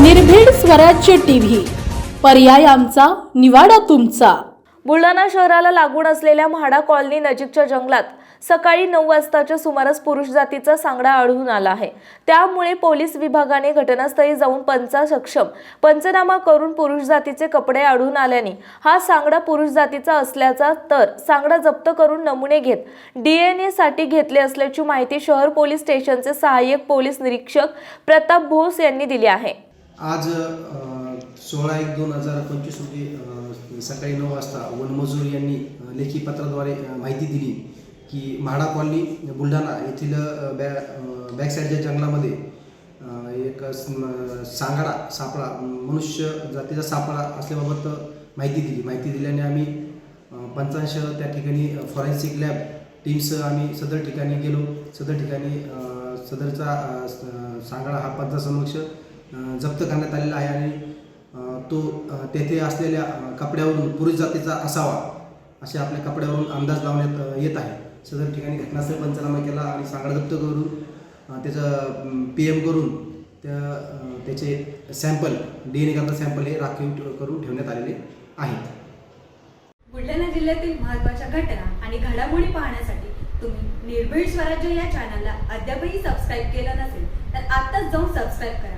निर्भीड स्वराज्य टीव्ही. पर्याय आमचा निवाडा तुमचा. बुलढाणा शहराला लागून असलेल्या म्हाडा कॉलनी नजीकच्या जंगलात सकाळी नऊ वाजताच्या सुमारास पुरुष जातीचा सांगडा आढळून आला आहे. त्यामुळे पोलीस विभागाने घटनास्थळी जाऊन पंचा सक्षम पंचनामा करून पुरुष जातीचे कपडे आढळून आल्याने हा सांगडा पुरुष जातीचा असल्याचा तर सांगडा जप्त करून नमुने घेत डीएनए साठी घेतले असल्याची माहिती शहर पोलीस स्टेशनचे सहाय्यक पोलीस निरीक्षक प्रताप भोस यांनी दिली आहे. आज सोळा एक दोन हजार पंचवीस रोजी सकाळी नऊ वाजता वनमजूर यांनी लेखी पत्राद्वारे माहिती दिली की म्हाडा कॉलनी बुलढाणा येथील बॅ बॅकसाईडच्या बॅक साईडच्या जंगलामध्ये एक सांगाडा सापळा मनुष्य जातीचा सापळा असल्याबाबत माहिती दिली. माहिती दिल्याने आम्ही पंचांश त्या ठिकाणी फॉरेन्सिक लॅब टीमसह आम्ही सदर ठिकाणी गेलो. सदर ठिकाणी सदरचा सांगाडा हा पंचासमक्ष जप्त करण्यात आलेला आहे आणि तो तेथे असलेल्या कपड्यावरून पुरुष जातीचा असावा असे आपल्या कपड्यावरून अंदाज लावण्यात येत आहे. सदर ठिकाणी घटनास्थळ पंचनामा केला आणि सांगड जप्त करून त्याचं पी एम करून त्या त्याचे sample D N A sample हे राखीव करून ठेवण्यात आलेले आहेत. बुलढाणा जिल्ह्यातील महत्त्वाच्या घटना आणि घडामोडी पाहण्यासाठी तुम्ही निर्भीड स्वराज्य या चॅनलला अद्यापही सबस्क्राईब केलं नसेल तर आत्ताच जाऊन सबस्क्राईब करा.